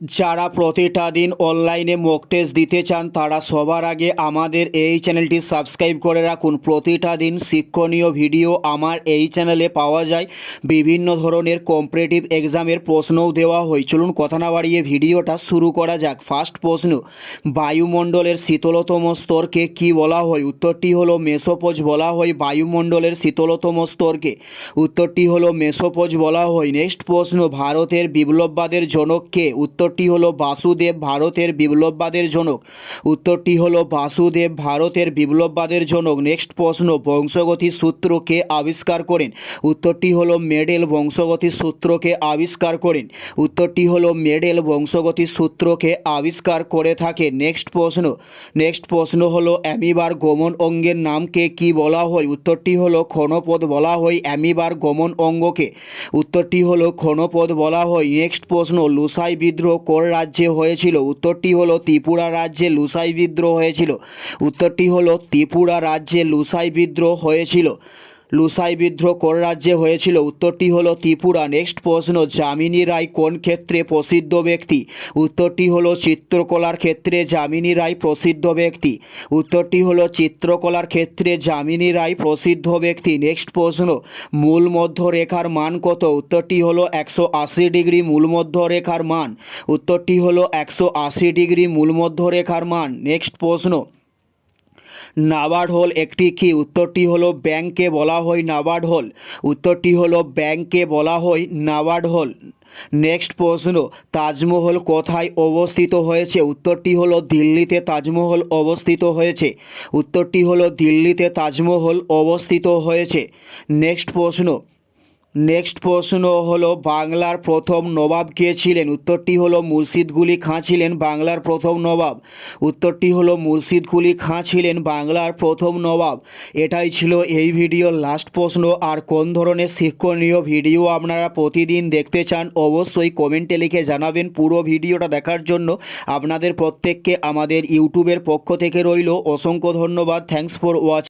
যারা প্রতিটা দিন অনলাইনে মক টেস্ট দিতে চান, তারা সবার আগে আমাদের এই চ্যানেলটি সাবস্ক্রাইব করে রাখুন। প্রতিটা দিন শিক্ষণীয় ভিডিও আমার এই চ্যানেলে পাওয়া যায়। বিভিন্ন ধরনের কম্পারেটিভ এক্সামের প্রশ্নও দেওয়া হয়। চলুন কথা না বাড়িয়ে ভিডিওটা শুরু করা যাক। ফার্স্ট প্রশ্ন, বায়ুমণ্ডলের শীতলতম স্তরকে কি বলা হয়? উত্তরটি হলো মেসোপোজ বলা হয় বায়ুমণ্ডলের শীতলতম স্তরকে। উত্তরটি হলো মেসোপোজ বলা হয়। নেক্সট প্রশ্ন, ভারতের বিপ্লববাদের জনক কে? উত্তরটি হলো বাসুদেব ভারতের বিপ্লববাদের জনক উত্তরটি হলো বাসুদেব ভারতের বিপ্লববাদের জনক নেক্সট প্রশ্ন, বংশগতি সূত্রকে আবিষ্কার করেন? উত্তরটি হলো মেডেল বংশগতি সূত্রকে আবিষ্কার করেন। উত্তরটি হলো মেডেল বংশগতি সূত্রকে আবিষ্কার করে থাকে। নেক্সট প্রশ্ন নেক্সট প্রশ্ন হলো অ্যামিবার গমন অঙ্গের নামকে কি বলা হয়? উত্তরটি হলো ক্ষণপদ বলা হয় অ্যামিবার গমন অঙ্গকে। উত্তরটি হলো ক্ষণপদ বলা হয়। নেক্সট প্রশ্ন, লুসাই বিদ্রোহ কোন রাজ্যে হয়েছিল? উত্তরটি হলো ত্রিপুরা রাজ্যে লুসাই বিদ্রোহ হয়েছিল। উত্তরটি হলো ত্রিপুরা রাজ্যে লুসাই বিদ্রোহ হয়েছিল। লুসাই বিদ্রোহ কোন রাজ্যে হয়েছিল? উত্তরটি হলো ত্রিপুরা। নেক্সট প্রশ্ন, যামিনী রায় কোন ক্ষেত্রে প্রসিদ্ধ ব্যক্তি? উত্তরটি হলো চিত্রকলার ক্ষেত্রে যামিনী রায় প্রসিদ্ধ ব্যক্তি। উত্তরটি হলো চিত্রকলার ক্ষেত্রে যামিনী রায় প্রসিদ্ধ ব্যক্তি। নেক্সট প্রশ্ন, মূল মধ্যরেখার মান কত? উত্তরটি হলো একশো আশি ডিগ্রি মূল মধ্যরেখার মান। উত্তরটি হলো একশো আশি ডিগ্রি মূল মধ্যরেখার মান। নেক্সট প্রশ্ন নাবার্ড হোল একটি কি? উত্তরটি হলো ব্যাংকে বলা হয় নাবার্ড হোল। উত্তরটি হলো ব্যাংকে বলা হয় নাবার্ড হোল। নেক্সট প্রশ্ন, তাজমহল কোথায় অবস্থিত হয়েছে? উত্তরটি হলো দিল্লিতে তাজমহল অবস্থিত হয়েছে। উত্তরটি হলো দিল্লিতে তাজমহল অবস্থিত হয়েছে। নেক্সট প্রশ্ন নেক্সট প্রশ্ন হলো, বাংলার প্রথম নবাব কে ছিলেন? উত্তরটি হলো মুর্শিদকুলি খাঁ ছিলেন বাংলার প্রথম নবাব। উত্তরটি হলো মুর্শিদকুলি খাঁ ছিলেন বাংলার প্রথম নবাব। এটাই ছিল এই ভিডিওর লাস্ট প্রশ্ন। আর কোন ধরনের শিক্ষণীয় ভিডিও আপনারা প্রতিদিন দেখতে চান, অবশ্যই কমেন্টে লিখে জানাবেন। পুরো ভিডিওটা দেখার জন্য আপনাদের প্রত্যেককে আমাদের ইউটিউবের পক্ষ থেকে রইল। অসংখ্য ধন্যবাদ। Thanks for watch